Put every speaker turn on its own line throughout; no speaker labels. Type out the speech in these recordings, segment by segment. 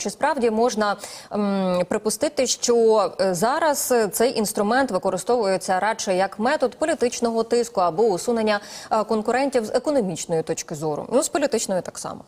Чи справді можна м, припустити, що е, зараз е, цей інструмент використовується радше як метод політичного тиску або усунення е, конкурентів з економічної точки зору? Ну з політичної так само.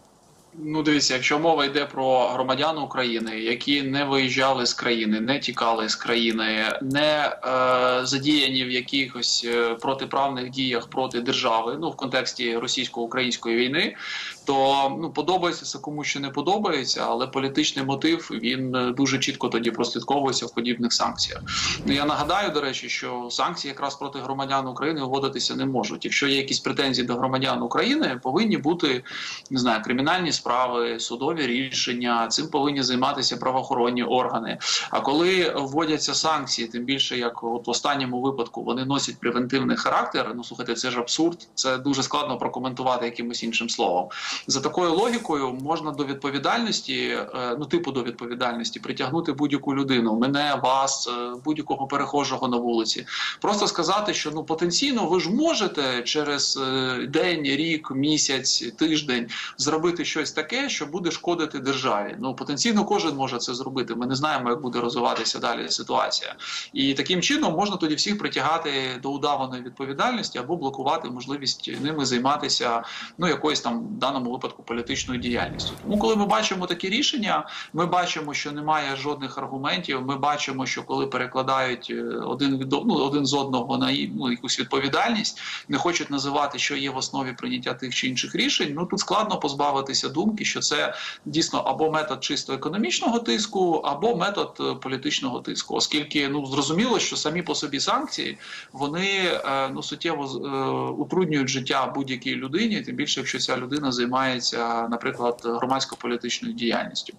Ну, дивіться, якщо мова йде про громадян України, які не виїжджали з країни, не тікали з країни, не е, задіяні в якихось е, протиправних діях проти держави, ну в контексті російсько-української війни, то ну подобається це комусь ще не подобається, але політичний мотив він е, дуже чітко тоді прослідковується в подібних санкціях. Ну я нагадаю, до речі, що санкції якраз проти громадян України вводитися не можуть. Якщо є якісь претензії до громадян України, повинні бути не знаю, кримінальні справи, судові рішення. Цим повинні займатися правоохоронні органи. А коли вводяться санкції, тим більше як от в останньому випадку вони носять превентивний характер. Ну слухайте, це ж абсурд. Це дуже складно прокоментувати якимось іншим словом. За такою логікою можна до відповідальності, е, ну типу до відповідальності, притягнути будь-яку людину, мене, вас, е, будь-якого перехожого на вулиці. Просто сказати, що ну потенційно ви ж можете через е, день, рік, місяць, тиждень зробити щось таке, що буде шкодити державі. Ну потенційно кожен може це зробити. Ми не знаємо, як буде розвиватися далі ситуація, і таким чином можна тоді всіх притягати до удаваної відповідальності або блокувати можливість ними займатися ну якоюсь там в даному випадку політичною діяльністю. Тому, коли ми бачимо такі рішення, ми бачимо, що немає жодних аргументів. Ми бачимо, що коли перекладають е, один від ну, один з одного на ну, якусь відповідальність, не хочуть називати, що є в основі прийняття тих чи інших рішень. Ну тут складно позбавитися думки, що це дійсно або метод чисто економічного тиску, або метод е, політичного тиску, оскільки ну зрозуміло, що самі по собі санкції вони е, ну суттєво е, утруднюють життя будь-якій людині, тим більше якщо ця людина займається, наприклад, громадсько-політичною діяльністю.